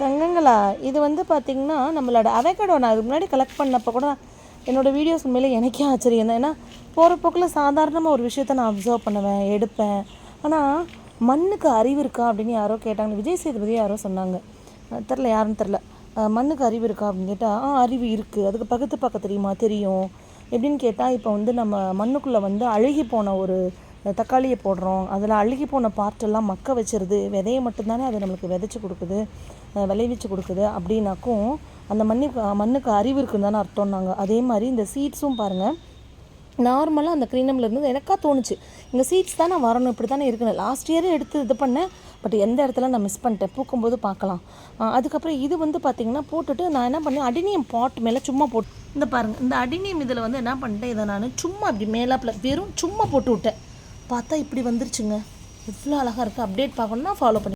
தங்கங்களா? இது வந்து பார்த்திங்கன்னா நம்மளோட அவகேடோ நான் இதுக்கு முன்னாடி கலெக்ட் பண்ணப்போ கூட என்னோடய வீடியோஸ் உண்மையிலே எனக்கே ஆச்சரியம் தான். ஏன்னா போகிற போக்கில் சாதாரணமாக ஒரு விஷயத்த நான் அப்சர்வ் பண்ணுவேன் எடுப்பேன். ஆனால் மண்ணுக்கு அறிவு இருக்கா அப்படின்னு யாரோ கேட்டாங்க. விஜய் சேதுபதி யாரோ சொன்னாங்க. தெரில யாருன்னு தெரில மண்ணுக்கு அறிவு இருக்கா அப்படின்னு கேட்டால் ஆ அறிவு இருக்குது அதுக்கு பக்கத்து பார்க்க தெரியுமா? தெரியும். எப்படின்னு கேட்டால் இப்போ வந்து நம்ம மண்ணுக்குள்ளே வந்து அழுகி போன ஒரு தக்காளியை போடுறோம் அதில் அழுகி போன பார்ட்டெல்லாம் மக்க வச்சிருது விதையை மட்டும்தானே அது நம்மளுக்கு விதைச்சி கொடுக்குது விளைவிச்சு கொடுக்குது அப்படின்னாக்கும் அந்த மண்ணுக்கு மண்ணுக்கு அறிவு இருக்குன்னு தானே அர்த்தம்னாங்க. அதே மாதிரி இந்த சீட்ஸும் பாருங்கள் நார்மலாக அந்த க்ரீனமில் இருந்து எனக்கா தோணுச்சு. இங்கே சீட்ஸ் தானே வரணும் இப்படி தானே இருக்கணும். லாஸ்ட் இயரே எடுத்து இது பண்ணேன் பட் எந்த இடத்துல நான் மிஸ் பண்ணிட்டேன்? பூக்கும்போது பார்க்கலாம். அதுக்கப்புறம் இது வந்து பார்த்திங்கன்னா போட்டுட்டு நான் என்ன பண்ணேன் அடினியம் பாட் மேலே சும்மா போட்டு இந்த பாருங்கள் இந்த அடினியம் இதில் வந்து என்ன பண்ணிட்டேன் இதை நான் சும்மா அப்படி மேலாப்பில் வெறும் சும்மா போட்டு விட்டேன். பார்த்தா இப்படி வந்துருச்சுங்க. எவ்வளோ அழகாக இருக்குது அப்டேட் பார்க்கணுன்னா ஃபாலோ பண்ணி